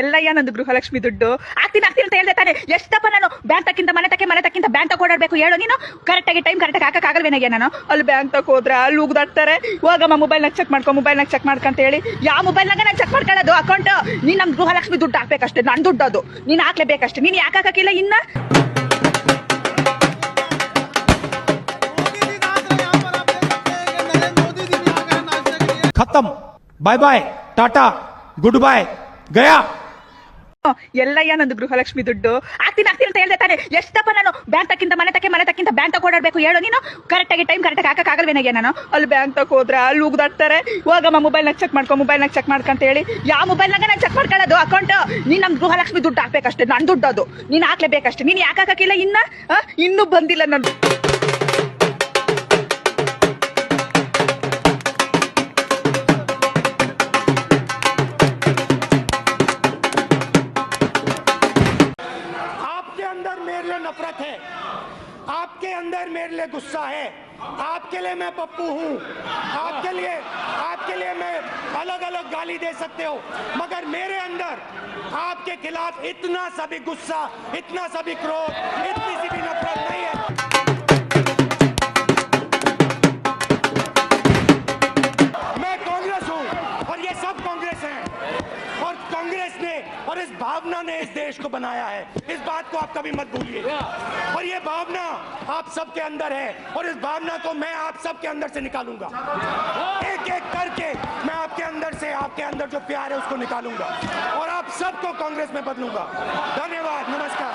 ಎಲ್ಲಯ್ಯ ನಂದು ಗೃಹಲಕ್ಷ್ಮಿ ದುಡ್ಡು. ಆಗ್ತೀನಿ ಆಗ್ತೀನಿ ಅಂತ ಹೇಳ್ದೆ ತಾನೆ. ಎಷ್ಟಪ್ಪ ನಾನು ಬ್ಯಾಂಕ್ ತಕ್ಕಿಂತ ಮನೆ ತಕ್ಕೆ, ಮನೆ ತಕ್ಕಿಂತ ಬ್ಯಾಂಕ್ ತಕ್ಕ ಓಡಾಡ್ಬೇಕು ಹೇಳು. ನೀನು ಕರೆಕ್ಟ್ ಆಗಿ ಟೈಮ್ ಕರೆಕ್ಟ್ ಹಾಕಕ್ಕಾಗಲ್ವೇ ನನಗೆ ನಾನು? ಅಲ್ಲಿ ಬ್ಯಾಂಕ್ ತಕ್ಕೋದ್ರೆ ಅಲ್ಲಿ ಉಗ್ದಾಡ್ತಾರೆ. ಹೋಗಮ್ಮ ಮೊಬೈಲ್ನಾಗ ಚೆಕ್ ಮಾಡ್ಕೊ ಮೊಬೈಲ್ ನಾಗ್ ಚೆಕ್ ಮಾಡ್ಕೊಂತ ಹೇಳಿ. ಯಾವ ಮೊಬೈಲ್ ನಾಗ ನಾನು ಚೆಕ್ ಮಾಡ್ಕೊಳ್ಳೋದು? ಅಕೌಂಟ್ ನೀನ್ ನಮ್ ಗೃಹಲಕ್ಷ್ಮಿ ದುಡ್ಡು ಹಾಕ್ಬೇಕಷ್ಟೇ ನನ್ನ ದುಡ್ಡು ಅದು ನೀನು ಹಾಕ್ಲೇಬೇಕಷ್ಟೇ. ನೀನು ಯಾಕೆ ಹಾಕಿಲ್ಲ ಇನ್ನ? ಖತಮ್. ಬಾಯ್ ಬಾಯ್ ಟಾಟಾ ಗುಡ್ ಬಾಯ್ गया ಎಲ್ಲಯ್ಯ ನಂದು ಗೃಹಲಕ್ಷ್ಮಿ ದುಡ್ಡು. ಆಗ್ತೀನಿ ಆಗ್ತೀನಿ ಅಂತ ಹೇಳ್ದೆ ತಾನೆ. ಎಷ್ಟಪ್ಪ ನಾನು ಬ್ಯಾಂಕ್ ತಕ್ಕಿಂತ ಮನೆ ತಕ್ಕೆ, ಮನೆ ತಕ್ಕಿಂತ ಬ್ಯಾಂಕ್ ತಕ ಓಡಾಡ್ಬೇಕು ಹೇಳು ನೀನು? ಕರೆಕ್ಟ್ ಆಗಿ ಟೈಮ್ ಕರೆಕ್ಟ್ ಆಗಿ ಆಗಲ್ವೇನಾಗೆ ನಾನು? ಅಲ್ಲಿ ಬ್ಯಾಂಕ್ ತಕ ಹೋದ್ರೆ, ಅಲ್ಲಿ ಉಗ್ದಾಡ್ತಾರೆ ಹೋಗಮ್ಮ ಮೊಬೈಲ್ನಾಗ ಚೆಕ್ ಮಾಡ್ಕೊ ಮೊಬೈಲ್ನಾಗ ಚೆಕ್ ಮಾಡ್ಕೊಂತ ಹೇಳಿ. ಯಾವ ಮೊಬೈಲ್ನಾಗ ನಾನು ಚೆಕ್ ಮಾಡ್ಕೊಳ್ಳೋದು? ಅಕೌಂಟ್ ನೀನ್ ನಮ್ ಗೃಹಲಕ್ಷ್ಮಿ ದುಡ್ಡು ಹಾಕ್ಬೇಕಷ್ಟೇ. ನನ್ ದುಡ್ಡು ಅದು ನೀನ್ ಹಾಕ್ಲೇಬೇಕಷ್ಟೇ. ನೀನ್ ಯಾಕೆ ಹಾಕಿಲ್ಲ ಇನ್ನ? ಇನ್ನೂ ಬಂದಿಲ್ಲ ನನ್ लिए गुस्सा है। आपके लिए मैं पप्पू हूँ। आपके लिए आपके लिए मैं अलग अलग गाली दे सकते हो। मगर मेरे अंदर आपके खिलाफ इतना सा भी गुस्सा, इतना सा भी क्रोध, इतनी सी भी नफरत नहीं है। मैं कांग्रेस हूँ और ये सब कांग्रेस हैं। और कांग्रेस ने और इस भावना ने इस देश को बनाया है। इस बात को आप कभी मत भूलिए। और ये भावना आप सबके अंदर है और इस भावना को मैं आप सबके अंदर से निकालूँगा। एक एक करके मैं आपके अंदर से, आपके अंदर जो प्यार है उसको निकालूँगा और आप सबको कांग्रेस में बदलूँगा। धन्यवाद, नमस्कार।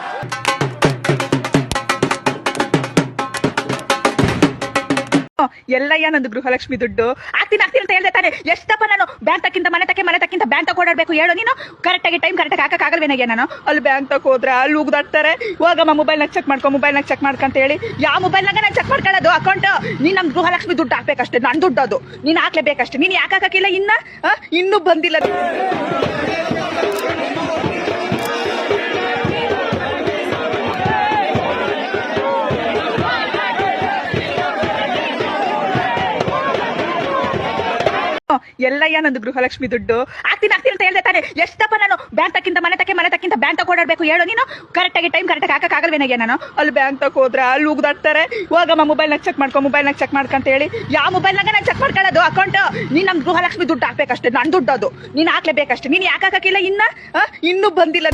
ಎಲ್ಲಯ್ಯ ನಂದು ಗೃಹಲಕ್ಷ್ಮಿ ದುಡ್ಡು. ಆಗ್ತೀನಿ ಆಗ್ತೀನಿ ಅಂತ ಹೇಳ್ದೆ ತಾನೆ. ಎಷ್ಟಪ್ಪ ನಾನು ಬ್ಯಾಂಕ್ ತಕ್ಕಿಂತ, ಮನೆ ತಕ್ಕೆ ಮನೆ ತಕ್ಕಿಂತ ಬ್ಯಾಂಕ್ ತಕ ಓಡಾಡ್ಬೇಕು ಹೇಳು ನೀನು? ಕರೆಕ್ಟ್ ಆಗಿ ಟೈಮ್ ಕರೆಕ್ಟ್ ಆಗಿ ಹಾಕಲ್ವೇನಾಗ ನಾನು? ಅಲ್ಲಿ ಬ್ಯಾಂಕ್ ತಕ ಹೋದ್ರೆ, ಅಲ್ಲಿ ಉಗ್ದಾಡ್ತಾರೆ ಹೋಗಮ್ಮ ಮೊಬೈಲ್ನಾಗ ಚೆಕ್ ಮಾಡ್ಕೊ ಮೊಬೈಲ್ನಾಗ ಚೆಕ್ ಮಾಡ್ಕಂತ ಹೇಳಿ. ಯಾವ ಮೊಬೈಲ್ನಾಗ ನಾನು ಚೆಕ್ ಮಾಡ್ಕೊಳ್ಳೋದು? ಅಕೌಂಟ್ ನೀನು ನಮ್ ಗೃಹಲಕ್ಷ್ಮಿ ದುಡ್ಡು ಹಾಕ್ಬೇಕಷ್ಟೇ. ನನ್ನ ದುಡ್ಡು ಅದು. ನೀನು ಹಾಕ್ಲೇಬೇಕಷ್ಟೇ. ನೀನ್ ಯಾಕೆ ಹಾಕಿಲ್ಲ ಇನ್ನ? ಇನ್ನೂ ಬಂದಿಲ್ಲ. ಎಲ್ಲಯ್ಯ ನಂದು ಗೃಹಲಕ್ಷ್ಮಿ ದುಡ್ಡು. ಆಗ್ತೀನಿ ಆಗ್ತೀನಿ ಅಂತ ಹೇಳ್ದೆ ತಾನೆ. ಎಷ್ಟಪ್ಪ ನಾನು ಬ್ಯಾಂಕ್ ತಕ್ಕಿಂತ, ಮನೆ ತಕ್ಕೆ ಮನೆ ತಕ್ಕಿಂತ ಬ್ಯಾಂಕ್ ತಕ ಓಡಾಡ್ಬೇಕು ಹೇಳು ನೀನು. ಕರೆಕ್ಟಾಗಿ ಟೈಮ್ ಕರೆಕ್ಟ್ ಆಗಿ ಆಗಲ್ವೇನಾಗೆ ನಾನು? ಅಲ್ಲಿ ಬ್ಯಾಂಕ್ ತಕ ಹೋದ್ರೆ, ಅಲ್ಲಿ ಉಗ್ದಾಡ್ತಾರೆ. ಹೋಗಮ್ಮ ಮೊಬೈಲ್ನಾಗ ಚೆಕ್ ಮಾಡ್ಕೊ ಮೊಬೈಲ್ನಾಗ ಚೆಕ್ ಮಾಡ್ಕೊಂತ ಹೇಳಿ. ಯಾವ ಮೊಬೈಲ್ನಾಗ ನಾನು ಚೆಕ್ ಮಾಡ್ಕೊಳ್ಳೋದು? ಅಕೌಂಟ್ ನೀನ್ ನಮ್ ಗೃಹಲಕ್ಷ್ಮಿ ದುಡ್ಡು ಹಾಕ್ಬೇಕಷ್ಟೇ. ನನ್ ದುಡ್ಡು ಅದು. ನೀನ್ ಹಾಕ್ಲೇಬೇಕಷ್ಟೇ. ನೀನ್ ಯಾಕೆ ಹಾಕಕ್ಕಿಲ್ಲ ಇನ್ನ? ಇನ್ನೂ ಬಂದಿಲ್ಲ.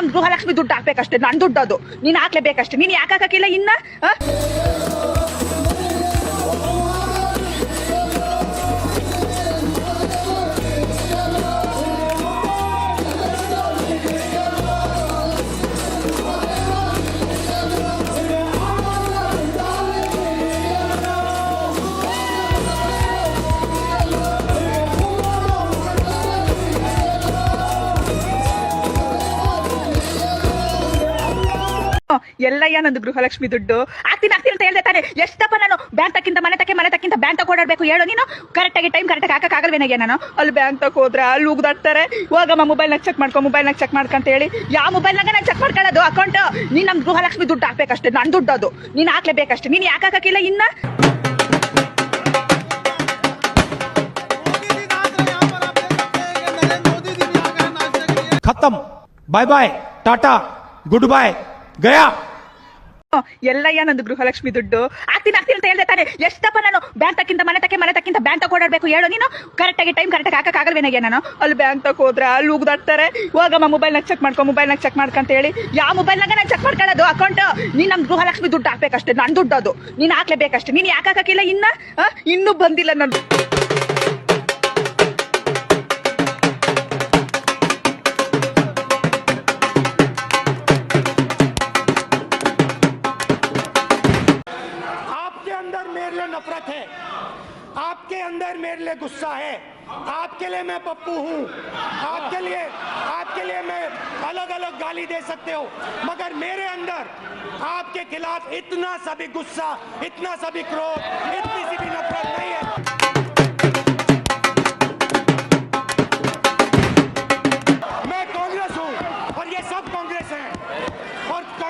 ನಮ್ ಗೃಹಲಕ್ಷ್ಮಿ ದುಡ್ಡು ಹಾಕ್ಬೇಕಷ್ಟೇ. ನನ್ ದುಡ್ಡು ಅದು. ನೀನ್ ಹಾಕ್ಲೇಬೇಕಷ್ಟೇ. ನೀನ್ ಯಾಕೆ ಹಾಕಿಲ್ಲ ಇನ್ನ? ಎಲ್ಲಯ್ಯ ನಂದು ಗೃಹಲಕ್ಷ್ಮಿ ದುಡ್ಡು ಆಗ್ತೀನಿ ಆಗ್ತೀನಿ ಅಂತ ಹೇಳ್ದೆ ತಾನೆ ಎಷ್ಟಪ್ಪ ನಾನು ಬ್ಯಾಂಕ್ ತಕ್ಕಿಂತ ಮನೆ ತಕ್ಕೆ ಮನೆ ತಕ್ಕಿಂತ ಬ್ಯಾಂಕ್ ತಕ ಓಡಾಡ್ಬೇಕು ಹೇಳು ನೀನು ಕರೆಕ್ಟ್ ಆಗಿ ಟೈಮ್ ಕರೆಕ್ಟ್ ಆಗಿ ಆಗಲ್ವೇನಾಗೆ ನಾನು ಅಲ್ಲಿ ಬ್ಯಾಂಕ್ ತಕ ಹೋದ್ರೆ ಅಲ್ಲಿ ಉಗ್ದಾಡ್ತಾರೆ ಹೋಗಮ್ಮ ಮೊಬೈಲ್ನಾಗ ಚೆಕ್ ಮಾಡ್ಕೊ ಮೊಬೈಲ್ನಾಗ ಚೆಕ್ ಮಾಡ್ಕಂತ ಹೇಳಿ ಯಾವ ಮೊಬೈಲ್ನಾಗ ನಾನು ಚೆಕ್ ಮಾಡ್ಕೊಳ್ಳೋದು ಅಕೌಂಟ್ ನೀನ್ ನಮ್ ಗೃಹಲಕ್ಷ್ಮಿ ದುಡ್ಡು ಹಾಕ್ಬೇಕಷ್ಟೇ ನನ್ ದುಡ್ಡು ಅದು ನೀನ್ ಹಾಕ್ಲೇಬೇಕಷ್ಟೇ ನೀನ್ ಯಾಕೆ ಹಾಕಕ್ಕಿಲ್ಲ ಇನ್ನ खत्म bye bye tata goodbye गया ಎಲ್ಲಯ್ಯ ನಂದು ಗೃಹಲಕ್ಷ್ಮಿ ದುಡ್ಡು? ಆಗ್ತೀನಿ ಆಗ್ತೀನಿ ಅಂತ ಹೇಳ್ದೆ ತಾನೆ. ಎಷ್ಟಪ್ಪ ನಾನು ಬ್ಯಾಂಕ್ ತಕ್ಕಿಂತ, ಮನೆ ತಕ್ಕೆ, ಮನೆ ತಕ್ಕಿಂತ ಬ್ಯಾಂಕ್ ತಕ್ಕ ಓಡಾಡ್ಬೇಕು ಹೇಳು. ನೀನು ಕರೆಕ್ಟ್ ಆಗಿ ಟೈಮ್ ಕರೆಕ್ಟ್ ಆಗಿ ಆಗಲ್ವೇನಾಗೆ ನಾನು? ಅಲ್ಲಿ ಬ್ಯಾಂಕ್ ತಕ್ಕ ಹೋದ್ರೆ ಅಲ್ಲಿ ಉಗ್ದಾಡ್ತಾರೆ. ಹೋಗಮ್ಮ ಮೊಬೈಲ್ನಾಗ ಚೆಕ್ ಮಾಡ್ಕೊ ಮೊಬೈಲ್ನಾಗ ಚೆಕ್ ಮಾಡ್ಕೊಂತ ಹೇಳಿ. ಯಾವ ಮೊಬೈಲ್ನಾಗ ನಾನು ಚೆಕ್ ಮಾಡ್ಕೊಳ್ಳೋದು? ಅಕೌಂಟ್ ನೀನ್ ನಮ್ ಗೃಹಲಕ್ಷ್ಮಿ ದುಡ್ಡು ಹಾಕ್ಬೇಕಷ್ಟೇ, ನನ್ ದುಡ್ಡು ಅದು ನೀನ್ ಹಾಕ್ಲೇಬೇಕಷ್ಟೇ. ನೀನ್ ಯಾಕೆ ಹಾಕಕ್ಕಿಲ್ಲ ಇನ್ನ? ಇನ್ನೂ ಬಂದಿಲ್ಲ ನನ್ नफरत है। आपके अंदर मेरे लिए गुस्सा है। आपके लिए मैं पप्पू हूँ। आपके लिए आपके लिए मैं अलग अलग गाली दे सकते हो। मगर मेरे अंदर आपके खिलाफ इतना सभी गुस्सा, इतना सभी क्रोध, इतनी सी भी नफरत नहीं है।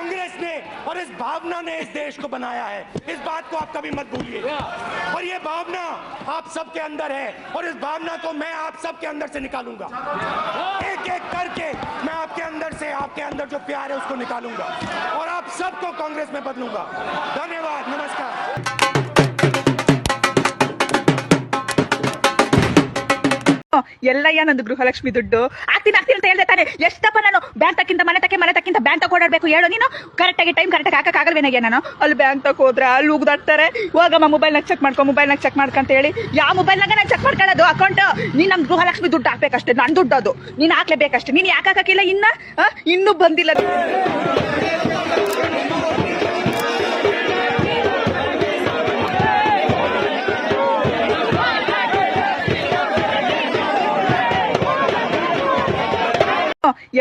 कांग्रेस ने और इस भावना ने इस देश को बनाया है। इस बात को आप कभी मत भूलिए। और ये भावना आप सबके अंदर है और इस भावना को मैं आप सबके अंदर से निकालूँगा। एक एक करके मैं आपके अंदर से आपके अंदर जो प्यार है उसको निकालूँगा। और आप सबको कांग्रेस में बदलूँगा। धन्यवाद। नमस्कार। ಎಲ್ಲಯ್ಯ ನಂದು ಗೃಹಲಕ್ಷ್ಮಿ ದುಡ್ಡು? ಆಗ್ತೀನಿ ಆಗ್ತೀನಿ ಅಂತ ಹೇಳ್ದೆ ತಾನೆ ಎಷ್ಟಪ್ಪ ನಾನು? ಬ್ಯಾಂಕ್ ತಕ್ಕಿಂತ, ಮನೆ ತಕ್ಕೆ, ಮನೆ ತಕ್ಕಿಂತ ಬ್ಯಾಂಕ್ ಓಡಾಡಬೇಕು. ಹೇಳು ನೀನು? ಕರೆಕ್ಟಾಗಿ ಟೈಮ್ ಕರೆಕ್ಟಾಗಿ ಹಾಕಕ್ಕಾಗಲ್ವೇನಾಗೆ ನಾನು? ಅಲ್ಲಿ ಬ್ಯಾಂಕ್ ತಕ ಹೋದ್ರೆ, ಅಲ್ಲಿ ಉಗ್ದಾಡ್ತಾರೆ ಹೋಗಮ್ಮ ಮೊಬೈಲ್ನಾಗ ಚೆಕ್ ಮಾಡ್ಕೊ ಮೊಬೈಲ್ನಾಗ ಚೆಕ್ ಮಾಡ್ಕೊಂತ ಹೇಳಿ. ಯಾವ ಮೊಬೈಲ್ನಾಗ ನಾನು ಚೆಕ್ ಮಾಡ್ಕೊಳ್ಳೋದು? ಅಕೌಂಟ್ ನೀನು ನಮ್ಮ ಗೃಹಲಕ್ಷ್ಮಿ ದುಡ್ಡು ಹಾಕ್ಬೇಕಷ್ಟೇ. ನನ್ನ ದುಡ್ಡು ಅದು. ನೀನು ಹಾಕ್ಲೇಬೇಕಷ್ಟೇ. ನೀನು ಯಾಕೆ ಹಾಕಕ್ಕಿಲ್ಲ ಇನ್ನ? ಇನ್ನೂ ಬಂದಿಲ್ಲ.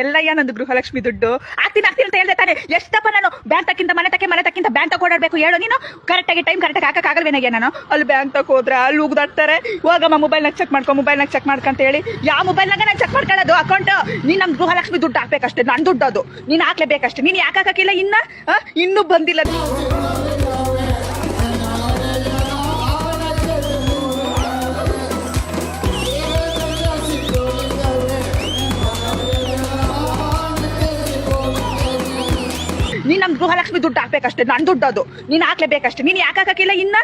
ಎಲ್ಲಯ್ಯ ನಂದು ಗೃಹಲಕ್ಷ್ಮಿ ದುಡ್ಡು? ಆಗ್ತೀನಿ ಆಗ್ತೀನಿ ಅಂತ ಹೇಳ್ದೆ ತಾನೆ. ಎಷ್ಟಪ್ಪ ನಾನು ಬ್ಯಾಂಕ್ ತಕ್ಕಿಂತ, ಮನೆ ತಕ್ಕೆ, ಮನೆ ತಕ್ಕಿಂತ ಬ್ಯಾಂಕ್ ತಗೊಡಬೇಕು ಹೇಳು. ನೀನು ಕರೆಕ್ಟಾಗಿ ಟೈಮ್ ಕರೆಕ್ಟಾಗಿ ಹಾಕಕ್ಕಾಗಲ್ವೇನಾಗೆ ನಾನು? ಅಲ್ಲಿ ಬ್ಯಾಂಕ್ ತಕ ಹೋದ್ರೆ ಅಲ್ಲಿ ಉಗ್ದಾಡ್ತಾರೆ. ಹೋಗಮ್ಮ ಮೊಬೈಲ್ನಾಗ ಚೆಕ್ ಮಾಡ್ಕೊ ಮೊಬೈಲ್ನಾಗ ಚೆಕ್ ಮಾಡ್ಕೊಂತ ಹೇಳಿ. ಯಾವ ಮೊಬೈಲ್ನಾಗ ನಾನು ಚೆಕ್ ಮಾಡ್ಕೊಳ್ಳೋದು? ಅಕೌಂಟ್ ನೀನು ನಮ್ಮ ಗೃಹಲಕ್ಷ್ಮಿ ದುಡ್ಡು ಹಾಕ್ಬೇಕಷ್ಟೇ ನನ್ನ ದುಡ್ಡು ಅದು ನೀನು ಹಾಕ್ಲೇಬೇಕಷ್ಟೇ. ನೀನು ಯಾಕೆ ಹಾಕಕ್ಕಿಲ್ಲ ಇನ್ನ? ಇನ್ನೂ ಬಂದಿಲ್ಲ. ಗೃಹಲಕ್ಷ್ಮಿ ದುಡ್ಡು ಹಾಕ್ಬೇಕಷ್ಟೇ ನನ್ನ ದುಡ್ಡು ಅದು. ನೀನು ಹಾಕ್ಲೇಬೇಕಷ್ಟೇ. ನೀನು ಯಾಕೆ ಹಾಕಿಲ್ಲ ಇನ್ನ?